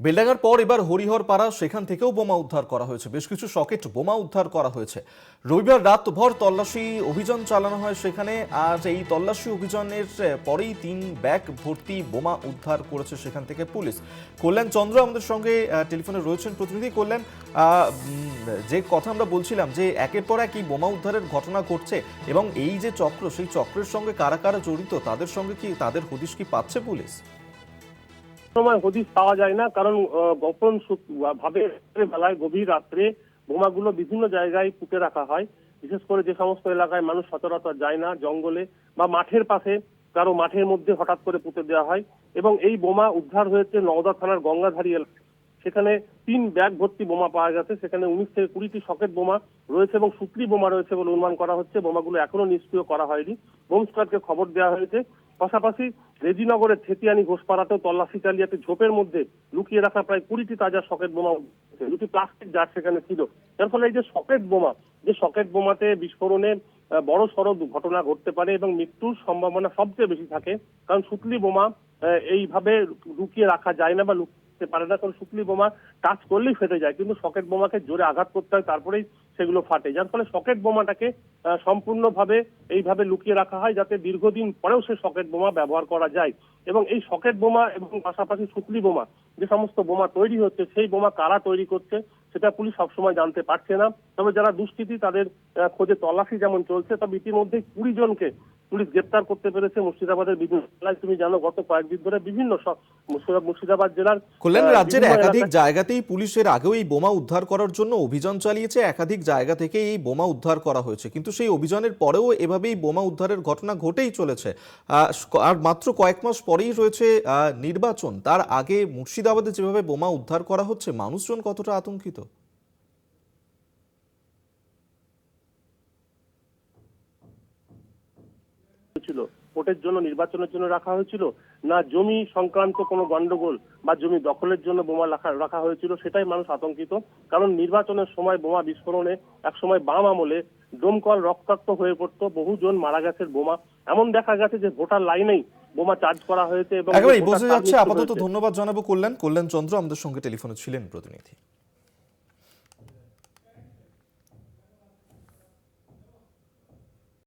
বেলডাঙ্গার পর এবার হরিহর পাড়া সেখান থেকেও বোমা উদ্ধার করা হয়েছে। বেশ কিছু সকেট বোমা উদ্ধার করা হয়েছে। রবিবার রাতভর তল্লাশি অভিযান চালানো হয় সেখানে, আর এই তল্লাশি অভিযানের পরেই তিন ব্যাগ ভর্তি বোমা উদ্ধার করেছে সেখান থেকে পুলিশ। কল্যাণ চন্দ্র আমাদের সঙ্গে টেলিফোনে রয়েছেন প্রতিনিধি। কল্যাণ যে কথা আমরা বলছিলাম যে একের পর এক এই বোমা উদ্ধারের ঘটনা ঘটছে, এবং এই যে চক্র, সেই চক্রের সঙ্গে কারা কারা জড়িত, তাদের সঙ্গে কি, তাদের হদিশ কি পাচ্ছে পুলিশ? সময় হদিস পাওয়া যায় না, কারণ গোপন ভাবে বেলায় গভীর রাত্রে বোমাগুলো বিভিন্ন জায়গায় পুঁতে রাখা হয়। বিশেষ করে যে সমস্ত এলাকায় মানুষ সচরাচর যায় না জঙ্গলে বা মাঠের পাশে, কারও মাঠের মধ্যে হঠাৎ করে পুঁতে দেওয়া হয় এবং এই বোমা উদ্ধার হয়েছে নওদা থানার গঙ্গাধারী এলাকায়। সেখানে তিন ব্যাগ ভর্তি বোমা পাওয়া গেছে, সেখানে উনিশ থেকে কুড়িটি সকেট বোমা রয়েছে এবং সুতলি বোমা রয়েছে বলে অনুমান করা হচ্ছে। বোমাগুলো এখনও নিষ্ক্রিয় করা হয়নি। বোম স্কোয়াডকে খবর দেওয়া হয়েছে পাশাপাশি রেজিনগরের থেতিয়ানি ঘোষপাড়াতেও তল্লাশি চালিয়ে একটি ঝোপের মধ্যে লুকিয়ে রাখা প্রায় কুড়িটি তাজা সকেট বোমা দুটি প্লাস্টিক জার সেখানে ছিল। যার ফলে এই যে সকেট বোমা, যে সকেট বোমাতে বিস্ফোরণে বড় সড় ঘটনা ঘটতে পারে এবং মৃত্যুর সম্ভাবনা সবচেয়ে বেশি থাকে, কারণ সুতলি বোমা এইভাবে লুকিয়ে রাখা যায় না বা লুকিয়ে পারে না, কারণ সুতলি বোমা টাচ করলেই ফেটে যায়, কিন্তু সকেট বোমাকে জোরে আঘাত করতে হয়, তারপরেই সেগুলো ফাটে। যার ফলে সকেট বোমাটাকে সম্পূর্ণভাবে এইভাবে লুকিয়ে রাখা হয়, যাতে দীর্ঘদিন পরেও সে সকেট বোমা ব্যবহার করা যায়। এবং এই সকেট বোমা এবং পাশাপাশি সুতলি বোমা, যে সমস্ত বোমা তৈরি হচ্ছে, সেই বোমা কারা তৈরি করছে, সেটা পুলিশ সবসময় জানতে পারছে না। তবে যারা দুষ্কৃতী, তাদের খোঁজে তল্লাশি যেমন চলছে, তবে ইতিমধ্যে কুড়ি জনকে পুলিশ গ্রেপ্তার করতে পেরেছে মুর্শিদাবাদের বিভিন্ন জেলায়। তুমি জানো গত কয়েকদিন ধরে বিভিন্ন মুর্শিদাবাদ জেলার কল্যাণ রাজ্যের একাধিক জায়গাতেই পুলিশের আগেও এই বোমা উদ্ধার করার জন্য অভিযান চালিয়েছে একাধিক জায়গা থেকে এই বোমা উদ্ধার করা হয়েছে। কিন্তু সেই অভিযানের পরেও এভাবেই বোমা উদ্ধারের ঘটনা ঘটেই চলেছে। আহ, আর মাত্র কয়েক মাস পরেই রয়েছে আহ, নির্বাচন। তার আগে মুর্শিদাবাদে যেভাবে বোমা উদ্ধার করা হচ্ছে মানুষজন কতটা আতঙ্কিত? হয়েছিল? ভোটের জন্য নির্বাচনের জন্য রাখা হয়েছিল? না জমি সংক্রান্ত কোনো গন্ডগোল বা জমি দখলের জন্য বোমা রাখা হয়েছিল? সেটাই মানুষ আতঙ্কিত। কারণ নির্বাচনের সময় বোমা বিস্ফোরণে এক সময় বাম আমলে দমকল রক্তাক্ত হয়ে পড়তো। বহুজন মারা গেছে বোমা। এমন দেখা গেছে যে ভোটার লাইনেই বোমা চার্জ করা হয়েছে এবং বোঝা যাচ্ছে আপাতত ধন্যবাদ জানাব কল্যাণ। কল্যাণ চন্দ্র আমাদের সঙ্গে টেলিফোনে ছিলেন প্রতিনিধি।